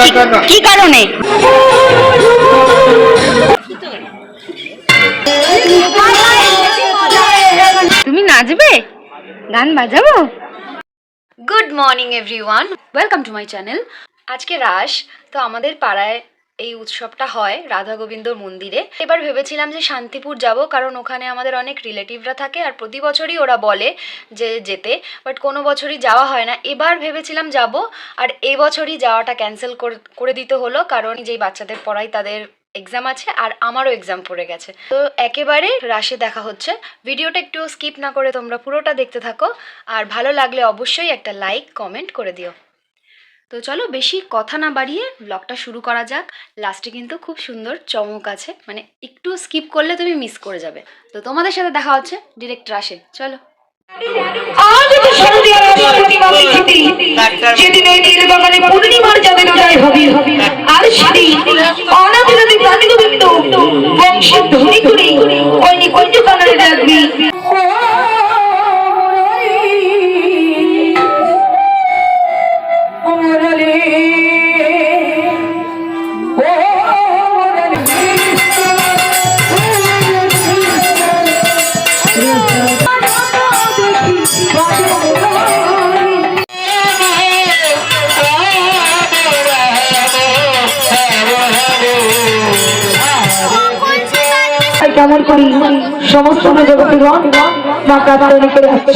কি কারণে? তুমি নাচবে? গান বাজাবো? Good morning everyone welcome to my channel আজকে রাস তো আমাদের পাড়ায় এই উৎসবটা হয় রাধা গোবিন্দর মন্দিরে। এবার ভেবেছিলাম যে শান্তিপুর যাব, কারণ ওখানে আমাদের অনেক রিলেটিভরা থাকে আর প্রতি বছরই ওরা বলে যে যেতে, বাট কোনো বছরই যাওয়া হয় না। এবার ভেবেছিলাম যাব, আর এই বছরই যাওয়াটা ক্যান্সেল করে দিতে হলো, কারণ যেই বাচ্চাদের পড়াই তাদের এক্সাম আছে আর আমারও এক্সাম পড়ে গেছে। তো একেবারে রাশে দেখা হচ্ছে। ভিডিওটা একটু স্কিপ না করে তোমরা পুরোটা দেখতে থাকো, আর ভালো লাগলে অবশ্যই একটা লাইক, কমেন্ট করে দিও। তো চলো বেশি কথা না বাড়িয়ে ব্লগটা শুরু করা যাক। লাস্টে কিন্তু খুব সুন্দর চমক আছে মানে একটু স্কিপ করলে তুমি মিস করে যাবে। তো তোমাদের সাথে দেখা হচ্ছে ডিরেক্ট রাশে চলো। আজ তো সন্ধ্যা প্রতিমাকে ছুটি যেদিন এই নীলবাগানে পূর্ণিমার চাঁদের উদয় হবে। আর সেদিন বংশের করে ওই নিকুঞ্জ কানারে ডাকবি কেমন করি। সমস্ত জগতের মা কাতারণী করে আসছে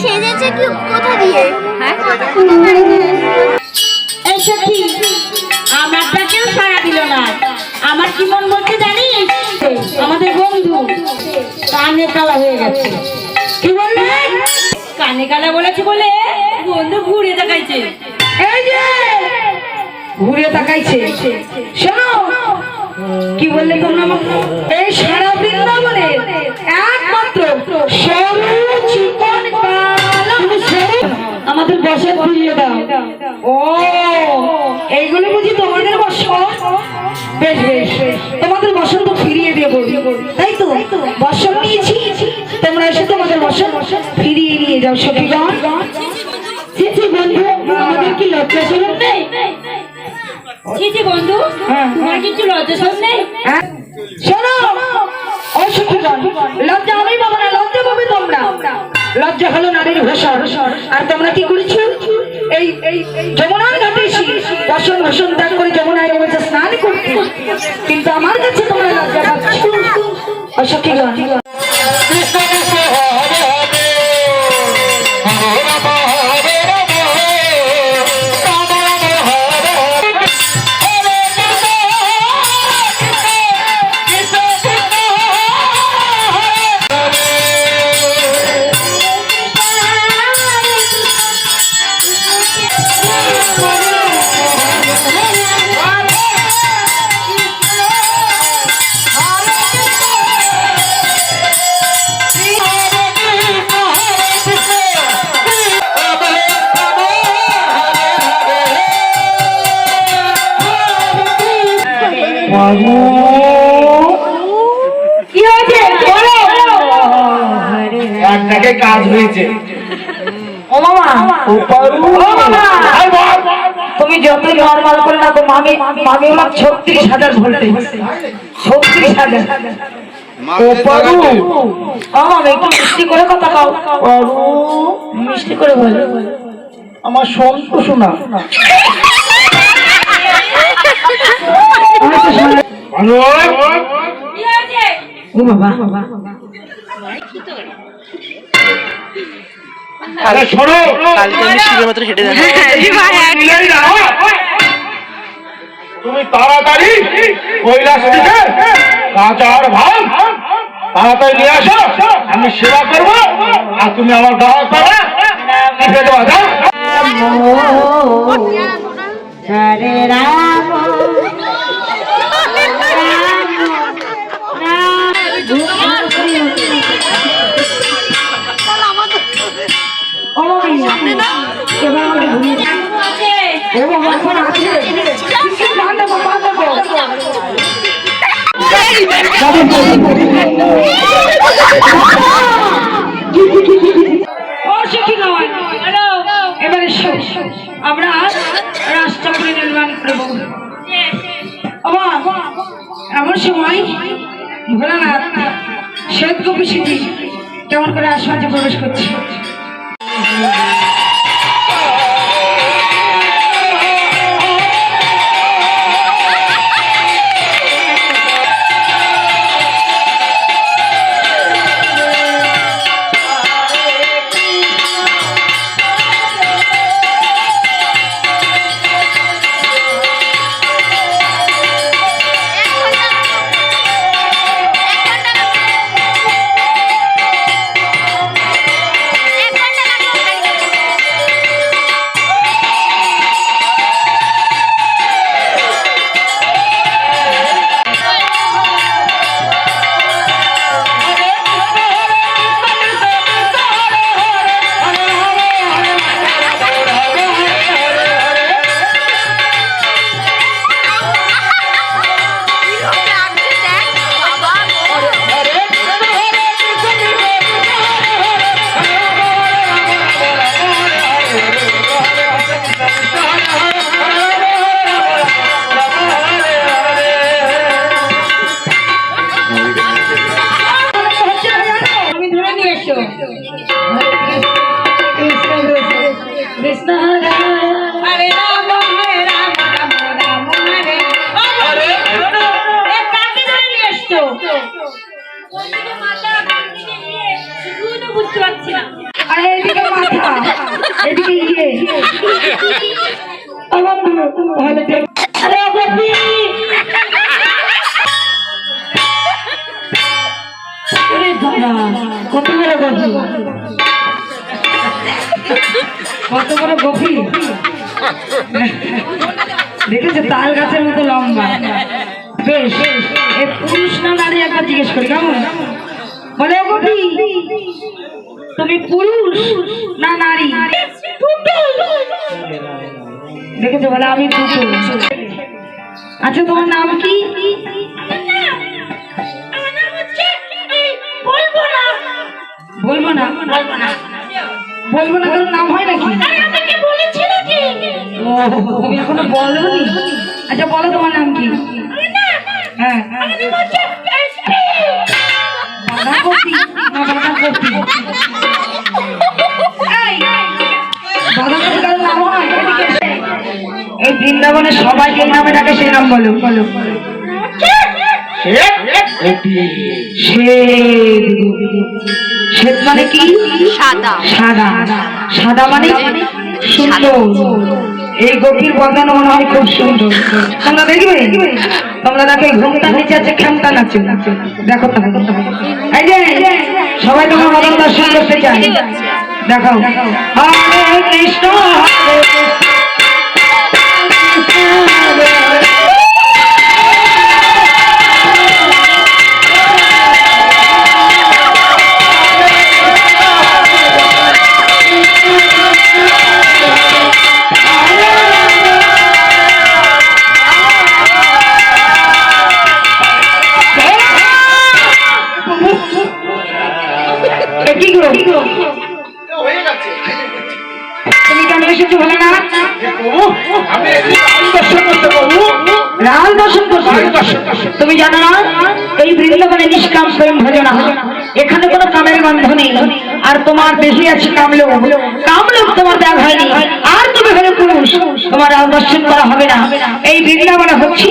সেজেছে কি? কোথা দিয়ে? হ্যাঁ? এই সখী আমারটা কেউ সারা দিল না। আমার কি মন বলছে জানিস? আমাদের বন্ধু। কানে কালা হয়ে গেছে। কানে কালা বলেছে বলে? বন্ধু ঘুরে দেখাইছে। এই যে! ঘুরে তাকাইছে শোনো, কি বললে তোমরা আমাকে? এই সারা বৃন্দাবনে একমাত্র সরু চিকন আমাদের বসে ঘুরিয়ে দাও। ও, এইগুলো বুঝি তোমাদের বসন বেশ বেশ। তোমাদের বসন তো ফিরিয়ে দেবো তাই তো? বসন নিয়েছি। তোমরা এসে তোমাদের বসন ফিরিয়ে নিয়ে যাও সখীগণ। বন্ধু আমাদের কি লজ্জা শরম নেই? বন্ধু হ্যাঁ। তোমার কিছু লজ্জা সব নেই? হ্যাঁ? লজ্জা আমি পাবো না লজ্জা পাবে তোমরা। লজ্জা হলো নারীর ভূষণ। আর তোমরা কি করেছ? এই যমুনার ঘাটে বসন ভূষণ ত্যাগ করে যমুনায় নেমেছে স্নান করতে কিন্তু আমার কাছে তোমরা লজ্জা পাচ্ছ অসুখীগণ কি হয়েছে বলো একটাকে কাজ হয়েছে। ও মামা। ও তুমি নর্মাল করে না তো মামি মামি আমার ছত্রিশ হাজার ছত্রিশ হাজার। ও পারু। ও একটু মিষ্টি করে কথা কও। পারু। মিষ্টি করে বলো। আমার সন্তু শোনা আমি তাড়াতাড়ি কৈলাস তাড়াতাড়ি নিয়ে আসো আমি সেবা করব আর তুমি আমার গাওয়া দেওয়া যাও হরে রাম। এবার আমাকে আমরা রাষ্ট্রপতি নির্মাণ করব এমন সময় ভোলানাথ শ্বেত গোপী কেমন করে আশ্বাসে প্রবেশ করছে? কত বড় গভীর কত বড় গভীর দেখেছ, তাল গাছের মতো লম্বা। বেশ, এ পুরুষ না নারী একবার জিজ্ঞেস করি, কেমন? বলে গভীর তুমি পুরুষ না নারী? দেখেছ, বলে, আমি দুটো আচ্ছা তোমার নাম কি? বলব না। বলব না। কারণ নাম হয় নাকি? ও তুমি এখনও বলনি? আচ্ছা বলো তোমার নাম কি? হ্যাঁ। হয়? এই বৃন্দাবনে সবাই যে নামে ডাকে সেই নাম বলো বলো। শ্বেত মানে কি সাদা সাদা সাদা মানে সুন্দর। এই গভীর বদন মনে হয় খুব সুন্দর। তোমরা দেখবে? তোমরা দেখো ঘুমটা নিচে আছে খেমটা নাচে। দেখো এই যে সবাই তোমার মদন দর্শন করতে চাই দেখো। হরে কৃষ্ণ হরে এ বলে না? আমি রাম দর্শন করছ। তুমি জানো না এই বৃন্দাবনে নিষ্কাম স্বয়ং ভজনা এখানে কোনো কামের গন্ধ নেই। আর তোমার বেশি আছে কামলোক। কামলোক তোমার দেখ হয়নি। আর তুমি হলে পুরুষ। তোমার রাম দর্শন করা হবে না। এই বৃন্দাবনে হচ্ছে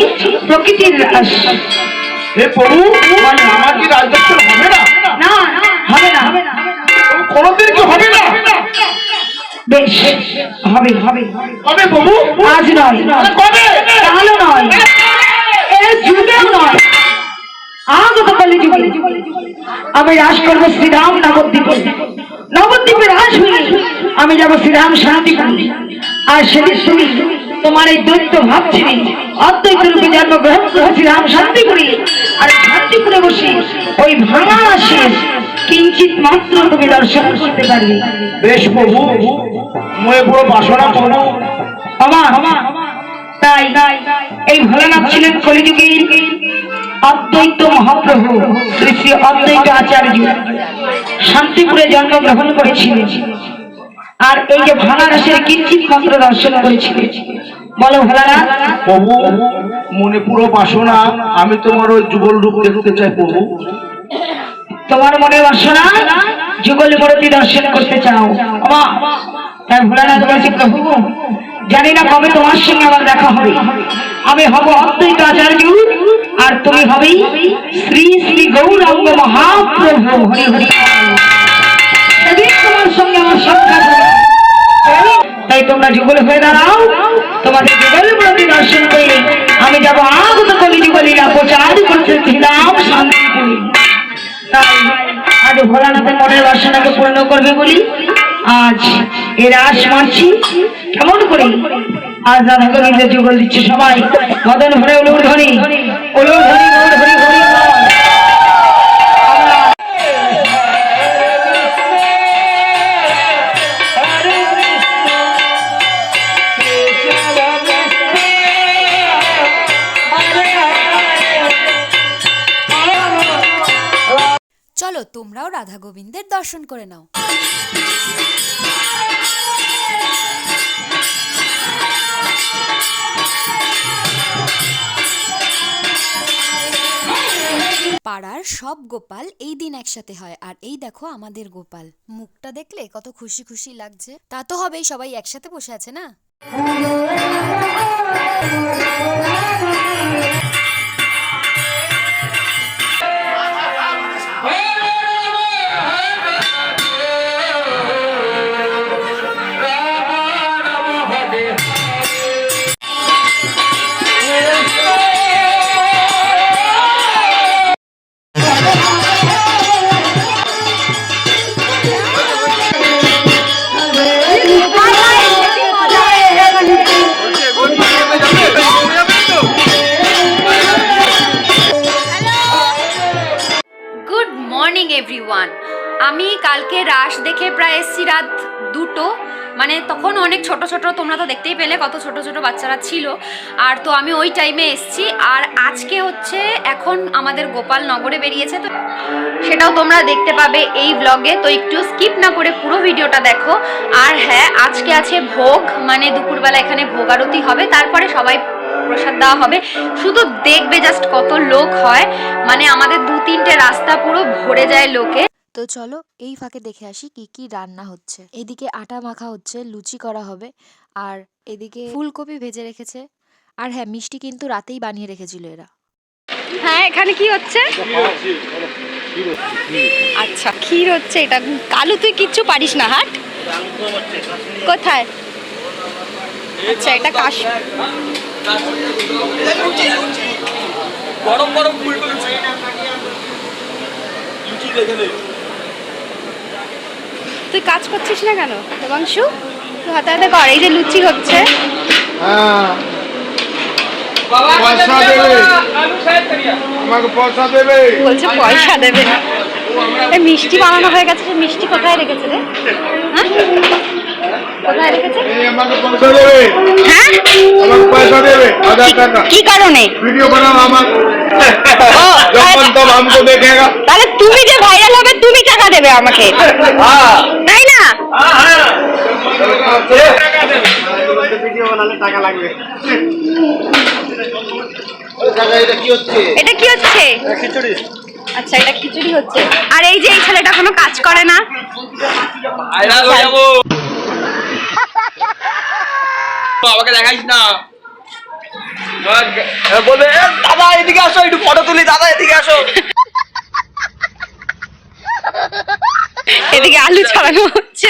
প্রকৃতির রাস হে প্রভু আমার কি রাজদর্শন হবে না? না হবে না হবে না। কোনোদিন কি হবে না? বেশ হবে। হবে কবে প্রভু আজ নয়। কবে? কালও নয়। এ যুগেও নয়। আমি রাস করব শ্রীরাম নবদ্বীপে। নবদ্বীপে রাস হয়ে আমি যাব শ্রীরাম শান্তিপুরে আর সেদিন তুমি তোমার এই দৈত্য ভাবছিনি অদ্বৈত রূপে জন্মগ্রহণ করে শ্রীরাম শান্তিপুরে। আর শান্তিপুরে বসে ওই ভাঙা শেষ। কিঞ্চিত মাত্র তুমি দর্শন করতে পারবে বেশ প্রভু ময়ে পুরো বাসনা প্রভু বাবা তাই এই ভোলানাথ ছিলেন কলিযুগের অদ্বৈত মহাপ্রভু শ্রী শ্রী অদ্বৈত আচার্য। শান্তিপুরে জন্মগ্রহণ করেছিলেন। আর এই যে ভালারাসের কিঞ্চিত মাত্র দর্শন করেছিলেন। বলো ভোলানাথ। প্রভু মনে পুরো বাসনা আমি তোমার ওই যুগল রূপ দেখতে চাই প্রভু। তোমার মনে বাসনা? যুগল মূর্তি দর্শন করতে চাও। ভোলানাথ বলছি প্রভু, জানি না কবে তোমার সঙ্গে আমার দেখা হবে। আমি হব অদ্বৈত আচার্য, আর তুমি হবে শ্রী শ্রী গৌরাঙ্গ মহাপ্রভু হরি হরি। তোমার সঙ্গে আমার সাক্ষাৎ তাই তোমরা যুগল হয়ে দাঁড়াও। তোমাদের যুগল মূর্তি দর্শন করে আমি যাব আগত কলি যুগলীলা প্রচার করতে ছিলাম শান্তিপুরে তাই আজ ভোলানাথের মনের বাসনাকে পূর্ণ করবে বলি। আজ এর আশ মারছি। কেমন করে? আজ রাধা গোবিন্দের যুগল দিচ্ছে সবাই। মদন ভরে উলুর ধরি উলুর ধরি গৌর হরি তোমরাও রাধা গোবিন্দের দর্শন করে নাও। পাড়ার সব গোপাল এই দিন একসাথে হয়, আর এই দেখো আমাদের গোপাল। মুখটা দেখলে কত খুশি খুশি লাগছে। তা তো হবেই, সবাই একসাথে বসে আছে না? মানে তখন অনেক ছোট ছোট, তোমরা তো দেখতেই পেলে কত ছোট ছোট বাচ্চারা ছিল। আর তো আমি ওই টাইমে এসছি। আর আজকে হচ্ছে এখন আমাদের গোপাল নগরে বেরিয়েছে। তো সেটাও তোমরা দেখতে পাবে এই ব্লগে তো একটু স্কিপ না করে পুরো ভিডিওটা দেখো। আর হ্যাঁ আজকে আছে ভোগ। মানে দুপুরবেলা এখানে ভোগ আরতি হবে। তারপরে সবাই প্রসাদ দেওয়া হবে। শুধু দেখবে জাস্ট কত লোক হয়। মানে আমাদের দু তিনটে রাস্তা পুরো ভরে যায় লোকে। তো চলো এই ফাঁকে দেখে আসি কি কি রান্না হচ্ছে। এদিকে আটা মাখা হচ্ছে লুচি করা হবে আর এদিকে ফুলকপি ভেজে রেখেছে। আর হ্যাঁ মিষ্টি কিন্তু রাতেই বানিয়ে রেখেছিল এরা। হ্যাঁ এখানে কি হচ্ছে? আচ্ছা ক্ষীর হচ্ছে এটা। কালু তুই কিচ্ছু পারিস না হাট। কোথায়? আচ্ছা এটা কাশ গরম গরম ফুলকপি। লুচি দেখে নে। তুই কাজ করছিস না কেন? দেবাংশু তুই হাতে হাতে কর এই যে লুচি হচ্ছে। পয়সা দেবে। আমাকে পয়সা দেবে। বলছে পয়সা দেবে এই মিষ্টি বানানো হয়ে গেছে সে মিষ্টি কোথায় রেখেছে রে? হ্যাঁ? হ্যাঁ? তুমি যে হবে তুমি টাকা দেবে আমাকে। তাই না? এটা কি হচ্ছে? আচ্ছা এটা খিচুড়ি হচ্ছে। আর এই যে এই ছেলেটা কোনো কাজ করে না? আমাকে দেখাইস না। বলে দাদা এদিকে আসো একটু ফটো তুলি দাদা এদিকে আসো। এদিকে আলু ছড়ানো হচ্ছে।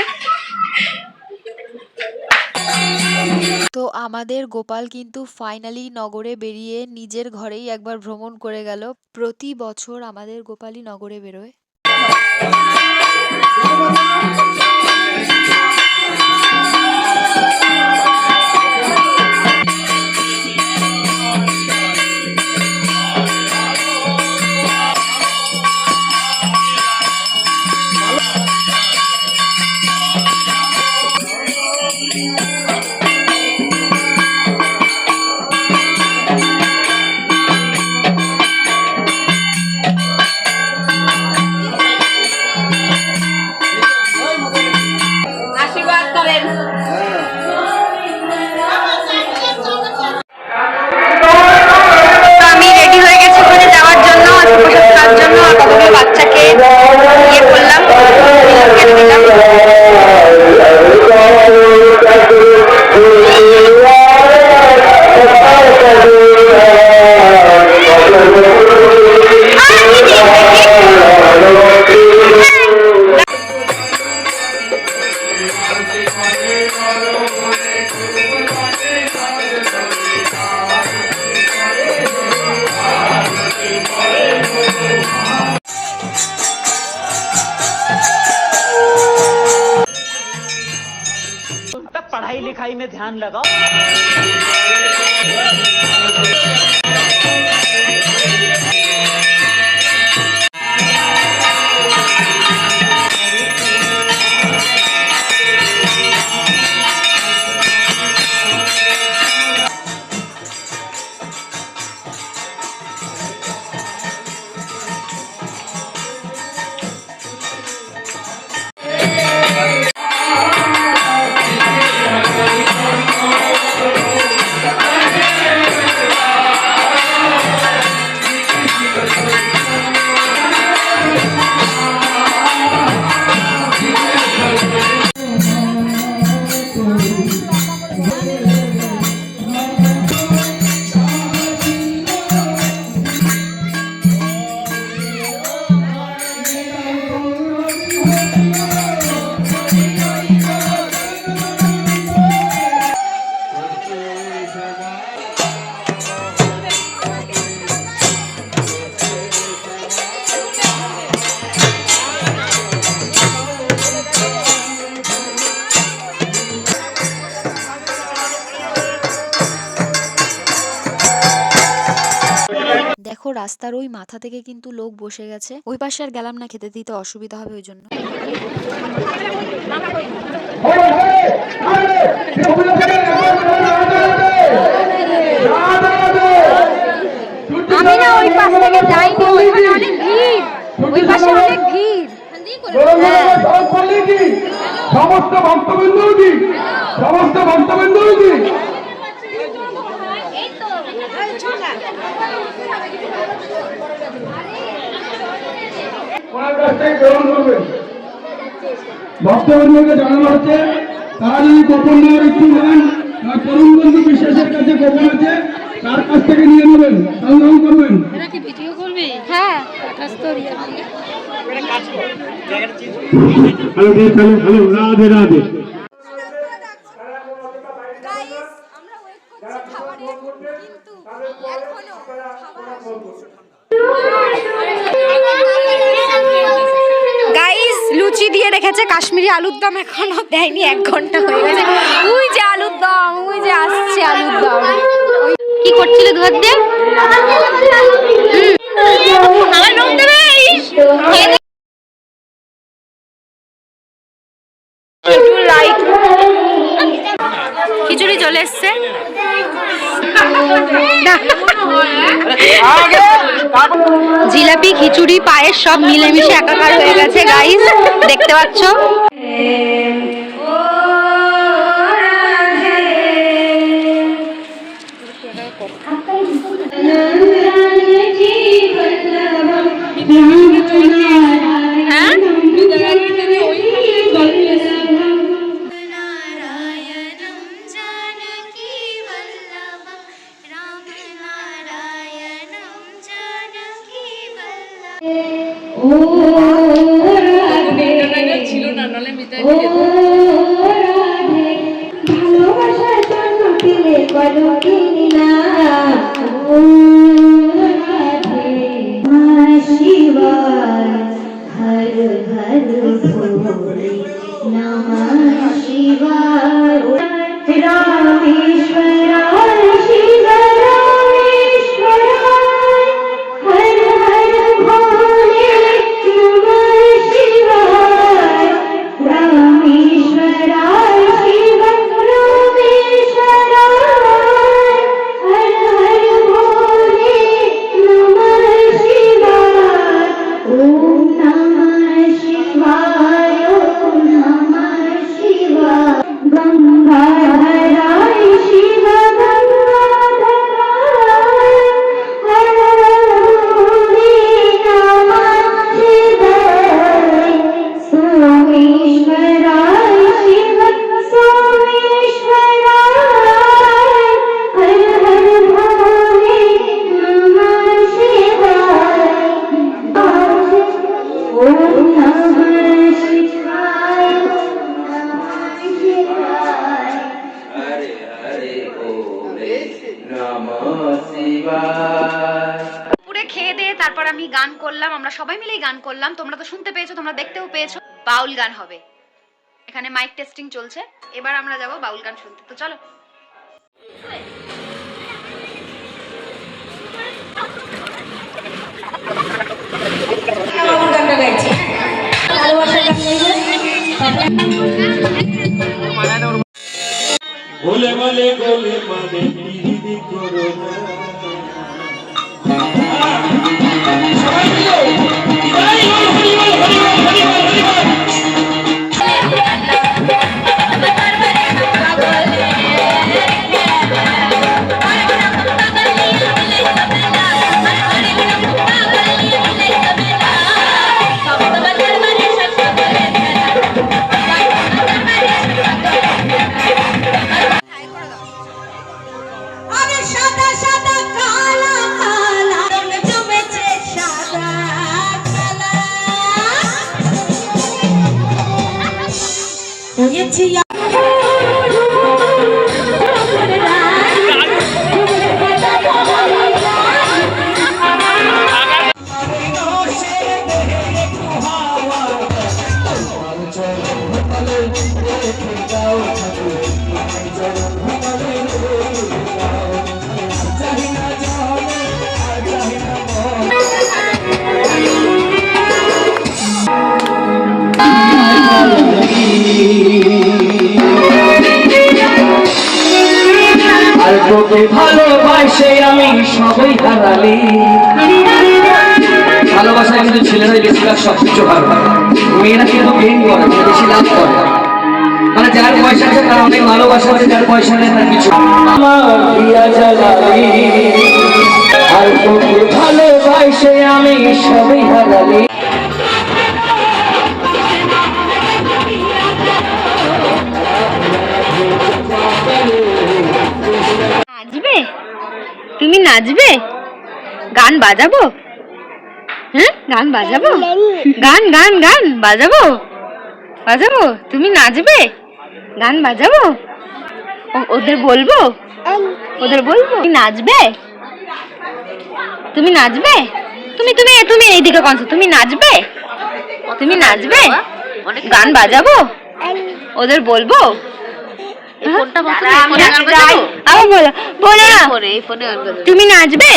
তো আমাদের গোপাল কিন্তু ফাইনালি নগরে বেরিয়ে নিজের ঘরেই একবার ভ্রমণ করে গেল। প্রতি বছর আমাদের গোপালই নগরে বেরোয়। রাস্তার ওই মাথা থেকে কিন্তু লোক বসে গেছে। ওই পাশে আর গেলাম না খেতে দিতে অসুবিধা হবে ওই জন্য। আমি না ওই পাশ থেকে যাইনি ওইখানে অনেক ভিড়। ওই পাশে অনেক ভিড়। সমস্ত ভক্তবৃন্দ কি? সমস্ত ভক্তবৃন্দ কি? ওনার কাছ থেকে গ্রহণ করবেন ভক্তবৃন্দকে জানানো হচ্ছে তারা যদি গোপন নেওয়ার ইচ্ছুক হন তার তরুণ বন্ধু বিশ্বাসের কাছে গোপন আছে তার কাছ থেকে নিয়ে নেবেন সংগ্রহ করবেন। হ্যাঁ hello hello Radhe Radhe. Guys লুচি দিয়ে রেখেছে কাশ্মীরি আলুর দম এখনও দেয়নি, এক ঘণ্টা হয়ে গেছে। ওই যে আলুর দম, ওই যে আসছে আলুর দম। কি করছিল দুহাত দিয়ে হুম। আমার লোক দেবে একটু লাইট খিচুড়ি চলে এসছে জিলাপি খিচুড়ি পায়েস সব মিলেমিশে একাকার হয়ে গেছে গাইস দেখতে পাচ্ছ? ছিল না নালে মিতাই ভালোবাসার জন্য পেলে পুরে খেয়ে দিয়ে তারপর আমি গান করলাম, আমরা সবাই মিলেই গান করলাম। তোমরা তো শুনতে পেয়েছ, তোমরা দেখতেও পেয়েছ। বাউল গান হবে। এখানে মাইক টেস্টিং চলছে। এবার আমরা যাব বাউল গান শুনতে। তো চলো। ভুলে বলে গোলে মানে করো। সবাই হরি বল, হরি বল, হরি বল, হরি বল। তোকে ভালোবাসে আমি সবই হারালি। ভালোবাসায় কিন্তু ছেলেরাই বেশিরভাগ সব কিছু হার হয় মেয়েরা কিন্তু গেইন করে বেশি লাভ করে মানে যার পয়সা আছে তার অনেক ভালোবাসা আছে, যার পয়সা নেই তার কিছু ভালোবাসে আমি সবই হারালি। তুমি নাচবে? গান বাজাবো? হ্যাঁ গান বাজাবো? গান গান গান বাজাবো? বাজাবো? তুমি নাচবে? গান বাজাবো? ওদের বলব? ওদের বলব? তুমি নাচবে? তুমি নাচবে? তুমি তুমি তুমি এইদিকে কনসো, তুমি নাচবে? তুমি নাচবে? গান বাজাবো? ওদের বলব? কোনটা আবার বলো বলো না তুমি নাচবে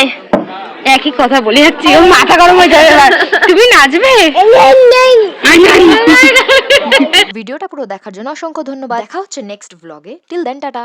একই কথা বলে যাচ্ছি ও মাথা গরম হয়ে যাবে তুমি নাচবে ভিডিওটা পুরো দেখার জন্য অসংখ্য ধন্যবাদ দেখা হচ্ছে নেক্সট ব্লগে টিল দেন টাটা